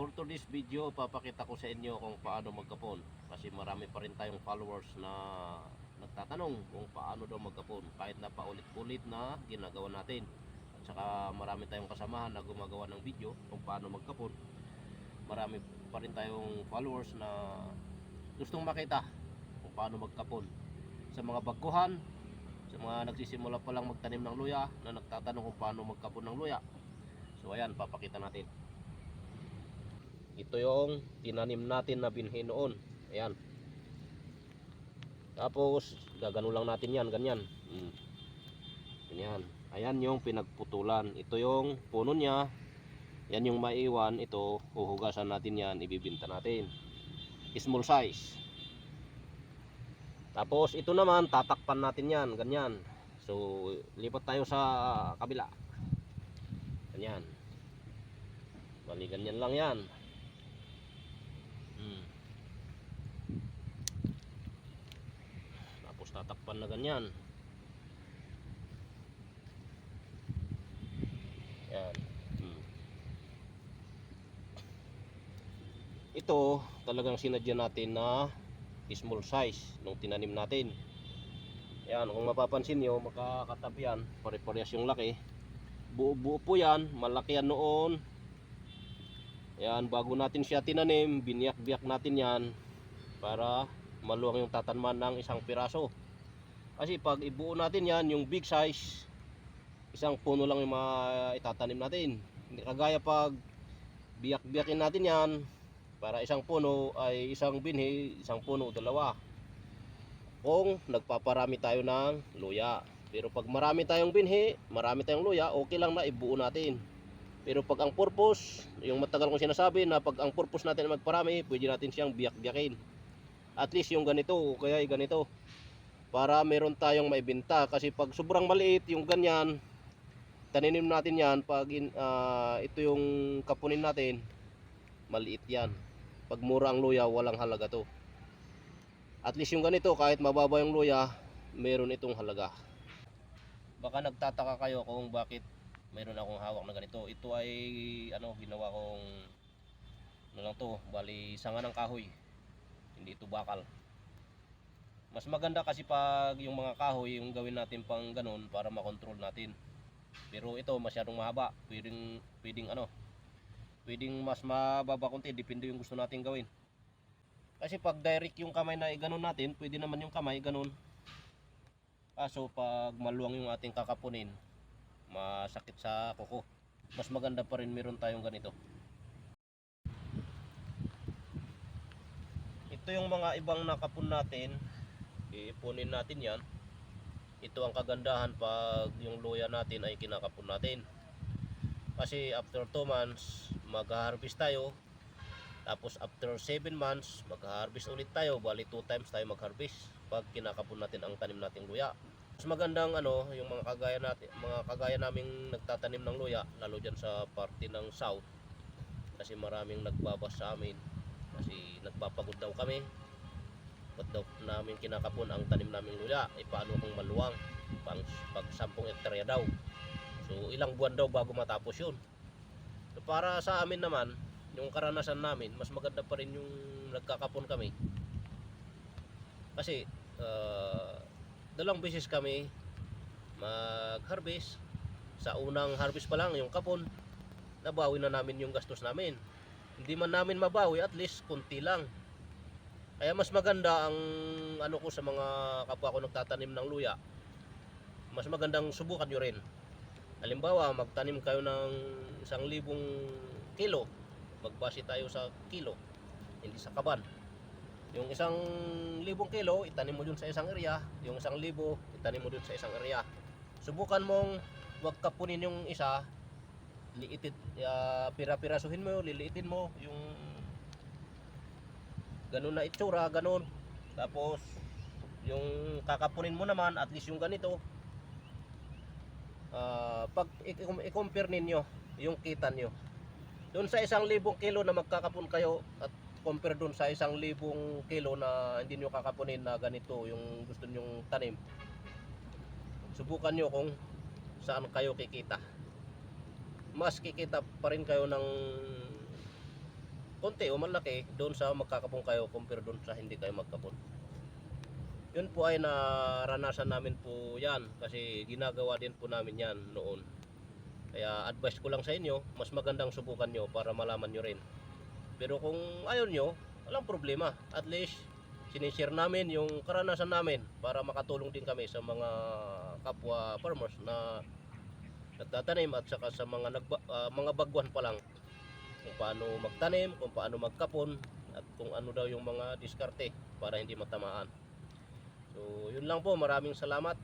For today's video, papakita ko sa inyo kung paano magkapon. Kasi marami pa rin tayong followers na nagtatanong kung paano daw magkapon. Kahit na paulit-ulit na ginagawa natin. At saka marami tayong kasamahan na gumagawa ng video kung paano magkapon. Marami pa rin tayong followers na gustong makita kung paano magkapon. Sa mga baguhan, sa mga nagsisimula pa lang magtanim ng luya na nagtatanong kung paano magkapon ng luya. So ayan, papakita natin. Ito yung tinanim natin na binhi noon. Ayan. Tapos, gagano lang natin yan, ganyan. Hmm. Ganyan. Ayan yung pinagputulan. Ito yung puno niya. Yan yung maiwan. Ito, huhugasan natin yan. Ibibinta natin. Small size. Tapos, ito naman, tatakpan natin yan. Ganyan. So, lipat tayo sa kabila. Ganyan. Bali, ganyan lang yan. Hmm. Tapos tatakpan na ganyan. Yan. Hmm. Ito talagang sinadya natin na small size nung tinanim natin. Yan, kung mapapansin nyo, makakatabi yan. Pare-parehas yung laki. Buo-buo po yan. Malaki yan noon. Yan, bago natin siya tinanim, biniyak-biyak natin yan para maluwang yung tatanman ng isang piraso. Kasi pag ibuo natin yan, yung big size, isang puno lang yung mga itatanim natin. Hindi kagaya pag biyak-biyakin natin yan, para isang puno ay isang binhi, isang puno, dalawa. Kung nagpaparami tayo ng luya. Pero pag marami tayong binhi, marami tayong luya, okay lang na ibuo natin. Pero pag ang purpose, yung matagal kong sinasabi na pag ang purpose natin magparami, pwede natin siyang biyak-biyakin. At least yung ganito, o kaya yung ganito. Para meron tayong maibenta. Kasi pag sobrang maliit, yung ganyan, taninim natin yan, pag in, ah, ito yung kapunin natin, maliit yan. Pag mura ang luya, walang halaga to. At least yung ganito, kahit mababa yung luya, meron itong halaga. Baka nagtataka kayo kung bakit mayroon akong hawak na ganito. Ito ay ano ginawa kong ano lang to, bali sanga ng kahoy. Hindi ito bakal. Mas maganda kasi pag yung mga kahoy yung gawin natin pang ganun para makontrol natin. Pero ito masyadong mahaba. Pwedeng pwedeng ano, pwedeng mas mababa konti depende yung gusto natin gawin. Kasi pag direct yung kamay na ganun natin, pwede naman yung kamay ganun. Kaso pag maluwang yung ating kakapunin, masakit sa kuko. Mas maganda pa rin meron tayong ganito. Ito yung mga ibang nakapun natin. Iipunin natin yan. Ito ang kagandahan pag yung luya natin ay kinakapun natin. Kasi after 2 months, mag-harvest tayo. Tapos after 7 months, mag-harvest ulit tayo. Bali 2 times tayo mag-harvest pag kinakapun natin ang tanim nating luya. Mas magandang ano, yung mga kagaya natin, mga kagaya naming nagtatanim ng luya, lalo diyan sa parte ng south. Kasi maraming nagbabas sa amin. Kasi nagpapagod daw kami. Ba't daw namin kinakapon ang tanim naming luya? Eh paano kung maluwang? Pang, pag 10 hektarya daw. So ilang buwan daw bago matapos yun. So, para sa amin naman, yung karanasan namin, mas maganda pa rin yung nagkakapon kami. Kasi uh, dalawang beses kami mag-harvest. Sa unang harvest pa lang, yung kapon, nabawi na namin yung gastos namin. Hindi man namin mabawi, at least kunti lang. Kaya mas maganda ang ano ko sa mga kapwa ko nagtatanim ng luya. Mas magandang subukan nyo rin. Halimbawa, magtanim kayo ng isang libong kilo. Magbase tayo sa kilo, hindi sa kaban. Yung isang libong kilo, itanim mo dun sa isang area. Yung isang libo, itanim mo dun sa isang area. Subukan mong wag kapunin yung isa, liitin, uh, pira-pirasuhin mo, liliitin mo yung ganun na itsura, ganun. Tapos, yung kakapunin mo naman, at least yung ganito, ah, pag i-compare ninyo, yung kita nyo, doon sa isang libong kilo na magkakapun kayo, at compare doon sa isang libong kilo na hindi nyo kakapunin na ganito yung gusto nyong tanim subukan nyo kung saan kayo kikita mas kikita pa rin kayo ng konti o malaki doon sa magkakapon kayo compare doon sa hindi kayo magkapon. Yun po ay naranasan namin po yan kasi ginagawa din po namin yan noon. Kaya advice ko lang sa inyo, mas magandang subukan nyo para malaman nyo rin. Pero kung ayaw nyo, walang problema. At least, sinishare namin yung karanasan namin para makatulong din kami sa mga kapwa farmers na nagtatanim at saka sa mga nagba, ah, mga bagwan pa lang kung paano magtanim, kung paano magkapon at kung ano daw yung mga diskarte para hindi matamaan. So, yun lang po. Maraming salamat.